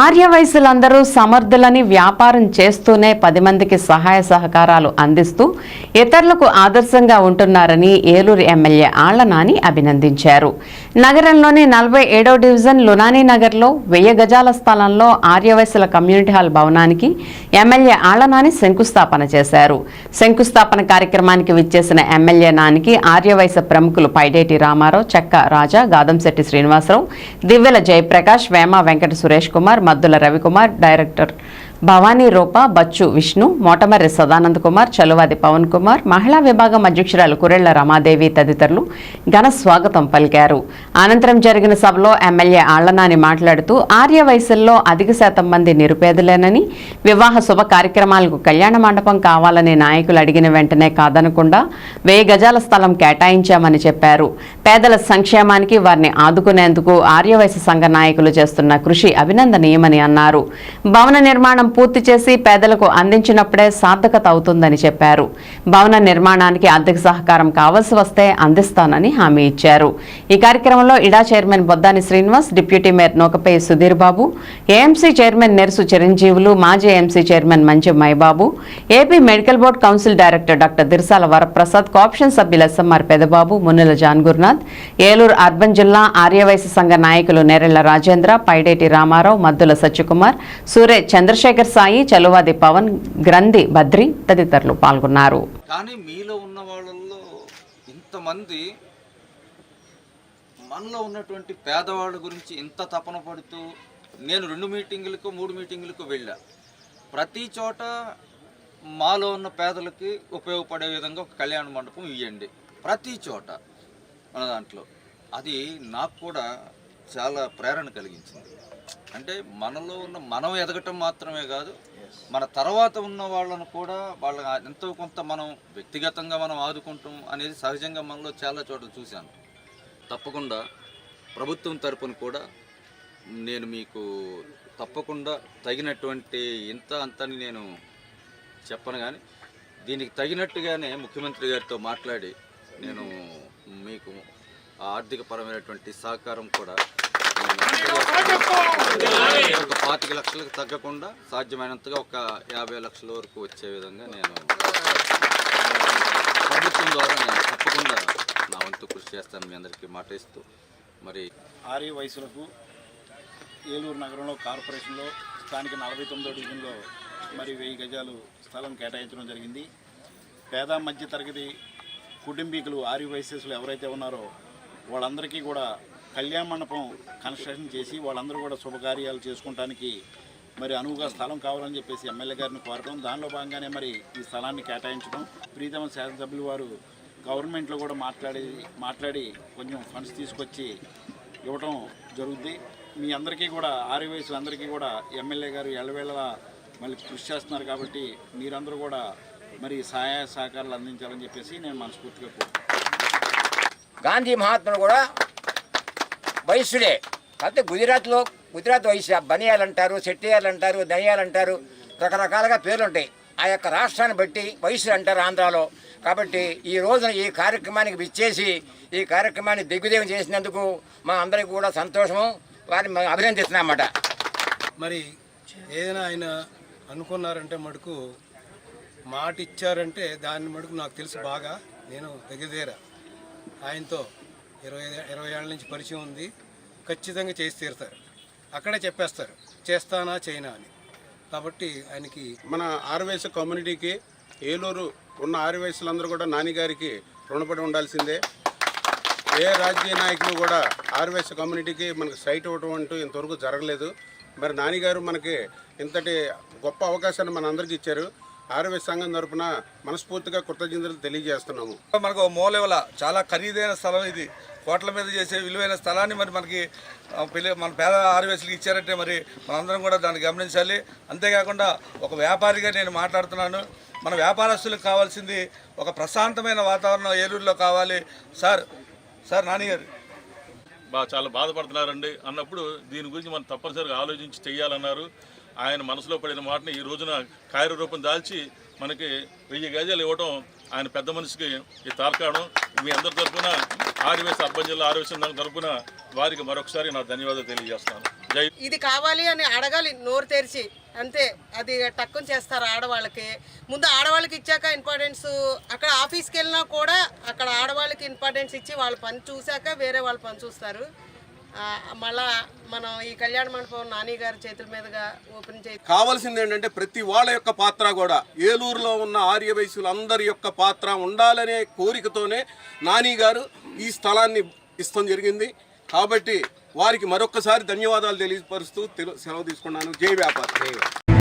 ఆర్యవయసులందరూ సమర్థులని వ్యాపారం చేస్తూనే పది మందికి సహాయ సహకారాలు అందిస్తూ ఇతరులకు ఆదర్శంగా ఉంటున్నారని ఏలూరు ఎమ్మెల్యే ఆళ్ళనాని అభినందించారు. నగరంలోని నలభై ఏడో డివిజన్ లునానీ నగర్లో వెయ్యి గజాల స్థలంలో ఆర్యవయసుల కమ్యూనిటీ హాల్ భవనానికి ఎమ్మెల్యే ఆళ్ళనాని శంకుస్థాపన చేశారు. శంకుస్థాపన కార్యక్రమానికి విచ్చేసిన ఎమ్మెల్యే నానికి ఆర్యవయస ప్రముఖులు పైడేటి రామారావు చెక్క రాజా గాదంశెట్టి శ్రీనివాసరావు దివ్యల జయప్రకాష్ వేమ వెంకట సురేష్ కుమార్ మద్దుల రవికుమార్ డైరెక్టర్ భవానీ రూప బచ్చు విష్ణు మోటమర్రి సదానంద్ కుమార్ చలువాది పవన్ కుమార్ మహిళా విభాగం అధ్యక్షురాలు కురెళ్ళ రమాదేవి తదితరులు ఘన స్వాగతం పలికారు. అనంతరం జరిగిన సభలో ఎమ్మెల్యే ఆళ్ళనాని మాట్లాడుతూ ఆర్య వయసుల్లో అధిక శాతం మంది నిరుపేదలేనని వివాహ శుభ కార్యక్రమాలకు కళ్యాణ మండపం కావాలని నాయకులు అడిగిన వెంటనే కాదనకుండా వెయ్యి గజాల స్థలం కేటాయించామని చెప్పారు. పేదల సంక్షేమానికి వారిని ఆదుకునేందుకు ఆర్యవైశ్య సంఘ నాయకులు చేస్తున్న కృషి అభినందనీయమని అన్నారు. భవన నిర్మాణం పూర్తి చేసి పేదలకు అందించినప్పుడే సార్థకత అవుతుందని చెప్పారు. భవన నిర్మాణానికి ఆర్థిక సహకారం కావలసి వస్తే అందిస్తానని హామీ ఇచ్చారు. ఈ కార్యక్రమంలో ఇడా chairman Boddani Srinivas deputy mayor Nokapai Sudheer Babu AMC chairman Nersu Chiranjeevulu మాజీ ఏఎంసీ చైర్మన్ మంచి Maibabu AP medical board council director doctor Dirsala Varaprasad cooption సభ్యులు SMR Pedababu Munnela John Gurunath Eluru urban జిల్లా ఆర్యవైశ్య సంఘ నాయకులు నేరెళ్ళ రాజేంద్ర పైడేటి రామారావు మద్దుల సత్యకుమార్ సూరే చంద్రశేఖర్ సాయి చలువాది పవన్ గ్రంథి బద్రి తదితరులు పాల్గొన్నారు. కానీ మీలో ఉన్న వాళ్ళల్లో ఇంతమంది మనలో ఉన్నటువంటి పేదవాళ్ళ గురించి ఇంత తపన పడుతూ నేను రెండు మీటింగులకు మూడు మీటింగులకు వెళ్ళా. ప్రతి చోట మాలో ఉన్న పేదలకి ఉపయోగపడే విధంగా ఒక కళ్యాణ మండపం ఇవ్వండి. ప్రతి చోట మన దాంట్లో. అది నాకు కూడా చాలా ప్రేరణ కలిగించింది. అంటే మనలో ఉన్న మనం ఎదగటం మాత్రమే కాదు మన తర్వాత ఉన్న వాళ్ళను కూడా వాళ్ళ ఎంతో కొంత మనం వ్యక్తిగతంగా మనం ఆదుకుంటాం అనేది సహజంగా మనలో చాలా చోట్ల చూశాను. తప్పకుండా ప్రభుత్వం తరపున కూడా నేను మీకు తప్పకుండా తగినటువంటి ఇంత అంతని నేను చెప్పను కానీ దీనికి తగినట్టుగానే ముఖ్యమంత్రి గారితో మాట్లాడి నేను మీకు ఆ ఆర్థికపరమైనటువంటి సహకారం కూడా ఒక పాతిక లక్షలకు తగ్గకుండా సాధ్యమైనంతగా ఒక యాభై లక్షల వరకు వచ్చే విధంగా నేను ప్రభుత్వం ద్వారా నేను తప్పకుండా నా వంతు కృషి చేస్తాను మీ అందరికీ మాట ఇస్తూ మరి ఆర్య వయసులకు ఏలూరు నగరంలో కార్పొరేషన్లో స్థానిక నలభై తొమ్మిదో డివిజన్లో మరి వెయ్యి గజాలు స్థలం కేటాయించడం జరిగింది. పేద మధ్య తరగతి కుటుంబీకులు ఆరి వయసులు ఎవరైతే ఉన్నారో వాళ్ళందరికీ కూడా కళ్యాణ మండపం కన్స్ట్రక్షన్ చేసి వాళ్ళందరూ కూడా శుభకార్యాలు చేసుకోవటానికి మరి అనువుగా స్థలం కావాలని చెప్పేసి ఎమ్మెల్యే గారిని కోరడం దానిలో భాగంగానే మరి ఈ స్థలాన్ని కేటాయించడం. ప్రీతమ శాసనసభ్యులు వారు గవర్నమెంట్లో కూడా మాట్లాడి మాట్లాడి కొంచెం ఫండ్స్ తీసుకొచ్చి ఇవ్వటం జరుగుద్ది. మీ అందరికీ కూడా ఆరు వయసులందరికీ కూడా ఎమ్మెల్యే గారు ఎల్లవేళలా మళ్ళీ కృషి చేస్తున్నారు కాబట్టి మీరందరూ కూడా మరి సహాయ సహకారాలు అందించాలని చెప్పేసి నేను మనస్ఫూర్తిగా కోరుకుంటున్నాను. గాంధీ మహాత్ముడు కూడా వైశ్యుడే కాకపోతే గుజరాత్లో గుజరాత్ వైశ్య బనియాలు అంటారు చెట్టియాలు అంటారు దనియాలు అంటారు రకరకాలుగా పేర్లు ఉంటాయి ఆ యొక్క రాష్ట్రాన్ని బట్టి వయసులు అంటారు ఆంధ్రాలో. కాబట్టి ఈ రోజున ఈ కార్యక్రమానికి విచ్చేసి ఈ కార్యక్రమాన్ని దిగ్విజయం చేసినందుకు మా అందరికి కూడా సంతోషము. వారిని మేము అభినందిస్తున్నామన్నమాట మరి ఏదైనా ఆయన అనుకున్నారంటే మటుకు మాట ఇచ్చారంటే దాన్ని మటుకు నాకు తెలుసు బాగా. నేను దగ్గర. ఆయనతో ఇరవై ఇరవై ఏళ్ళ నుంచి పరిచయం ఉంది. ఖచ్చితంగా చేసి తీరుతారు. అక్కడే చెప్పేస్తారు చేస్తానా చేయనా అని. కాబట్టి ఆయనకి మన ఆరువేస కమ్యూనిటీకి ఏలూరు ఉన్న ఆరువేసులందరూ కూడా నానిగారికి రుణపడి ఉండాల్సిందే. ఏ రాజకీయ నాయకులు కూడా ఆరువేస కమ్యూనిటీకి మనకు సైట్ ఇవ్వడం అంటూ ఇంతవరకు జరగలేదు. మరి నానిగారు మనకి ఇంతటి గొప్ప అవకాశాన్ని మన అందరికీ ఇచ్చారు. ఆర్వైశ్య సంఘం తరపున మనస్ఫూర్తిగా కృతజ్ఞతలు తెలియజేస్తున్నాము. మనకు మూలవల చాలా ఖరీదైన స్థలం ఇది. కోట్ల మీద చేసే విలువైన స్థలాన్ని మరి మనకి పిల్ల మన పేద ఆదివాసులకు ఇచ్చారంటే మరి మనందరం కూడా దాన్ని గమనించాలి. అంతేకాకుండా ఒక వ్యాపారిగా నేను మాట్లాడుతున్నాను. మన వ్యాపారస్తులకు కావాల్సింది ఒక ప్రశాంతమైన వాతావరణం ఏలూరులో కావాలి. సార్ సార్ నానిగారు బా చాలా బాధపడుతున్నారండి. అన్నప్పుడు దీని గురించి మనం తప్పనిసరిగా ఆలోచించి చెయ్యాలన్నారు. ఆయన మనసులో పడిన మాటని ఈ రోజున కార్యరూపం దాల్చి మనకి వెయ్యి గజాలు ఇవ్వడం ఆయన పెద్ద మనిషికి ఈ తార్కాణం. మీ అందరి తరఫున ఆర్యవేశ అర్బన్ జిల్లా ఆర్యవేశ తరఫున వారికి మరొకసారి నా ధన్యవాదాలు తెలియజేస్తాను జై ఇది కావాలి అని అడగాలి నోరు తెరిచి. అంతే అది టక్కుని చేస్తారు ఆడవాళ్ళకి. ముందు ఆడవాళ్ళకి ఇచ్చాక ఇంపార్టెన్స్ అక్కడ ఆఫీస్కి వెళ్ళినా కూడా అక్కడ ఆడవాళ్ళకి ఇంపార్టెన్స్ ఇచ్చి వాళ్ళ పని చూశాక వేరే వాళ్ళ పని చూస్తారు. మళ్ళా మనం ఈ కళ్యాణ మండపం నాని గారి చేతుల మీదుగా ఓపెన్ చేసి కావాల్సింది ఏంటంటే ప్రతి వాళ్ళ యొక్క పాత్ర కూడా ఏలూరులో ఉన్న ఆర్య వయసులందరి యొక్క పాత్ర ఉండాలనే కోరికతోనే నాని గారు ఈ స్థలాన్ని ఇష్టం జరిగింది. కాబట్టి వారికి మరొక్కసారి ధన్యవాదాలు తెలియపరుస్తూ తెలు- సెలవు తీసుకున్నాను. జై వ్యాపారం.